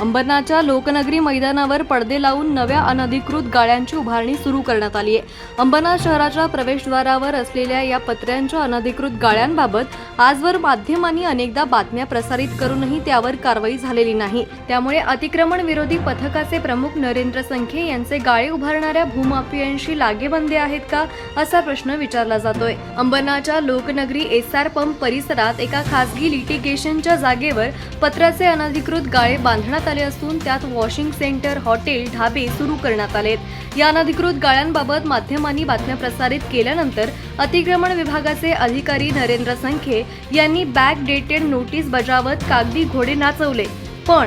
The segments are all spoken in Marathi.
अंबरनाथच्या लोकनगरी मैदानावर पडदे लावून नव्या अनधिकृत गाळ्यांची उभारणी सुरू करण्यात आली आहे. अंबरनाथ शहराच्या प्रवेशद्वारावर असलेल्या या पत्र्यांच्या अनधिकृत गाळ्यांबाबत आजवर माध्यमांनी अनेकदा बातम्या प्रसारित करूनही त्यावर कारवाई झालेली नाही. त्यामुळे अतिक्रमण विरोधी पथकाचे प्रमुख नरेंद्र संखे यांचे गाळे उभारणाऱ्या भूमाफियांशी लागेबंदे आहेत का असा प्रश्न विचारला जातोय. अंबरनाथच्या लोकनगरी एस आर पंप परिसरात एका खासगी लिटिगेशनच्या जागेवर पत्राचे अनधिकृत गाळे बांधण्यात आले असून त्यात वॉशिंग सेंटर हॉटेल ढाबे सुरू करण्यात आलेत. या अनधिकृत गाळ्यांबाबत माध्यमांनी बातम्या प्रसारित केल्यानंतर अतिक्रमण विभागाचे अधिकारी नरेंद्र संखे यांनी बॅक डेटेड नोटीस बजावत कागदी घोडे नाचवले. पण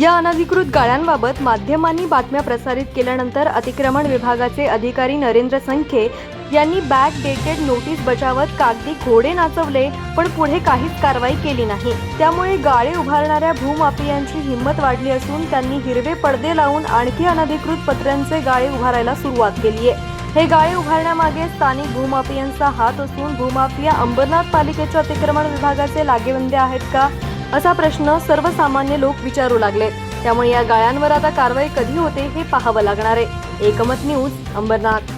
या अनधिकृत गाळ्यांबाबत माध्यमांनी बातम्या प्रसारित केल्यानंतर अतिक्रमण विभागाचे अधिकारी नरेंद्र संखे यांनी बॅक डेटेड नोटीस बजावत कागदी घोडे नाचवले पण पुढे काहीच कारवाई केली नाही. त्यामुळे गाळे उभारणाऱ्या भूमाफियांची हिंमत वाढली असून त्यांनी हिरवे पडदे लावून आणखी अनधिकृत पत्र्यांचे गाळे उभारायला सुरुवात केली आहे. हे गाळे उभारण्यामागे स्थानिक भूमाफियांचा हात असून भूमाफिया अंबरनाथ पालिकेच्या अतिक्रमण विभागाचे लागेबंदे आहेत का? असा प्रश्न सर्वसामान्य लोक विचारू लागले. त्यामुळे या गाळ्यांवर आता कारवाई कधी होते हे पाहावं लागणार आहे. एकमत न्यूज अंबरनाथ.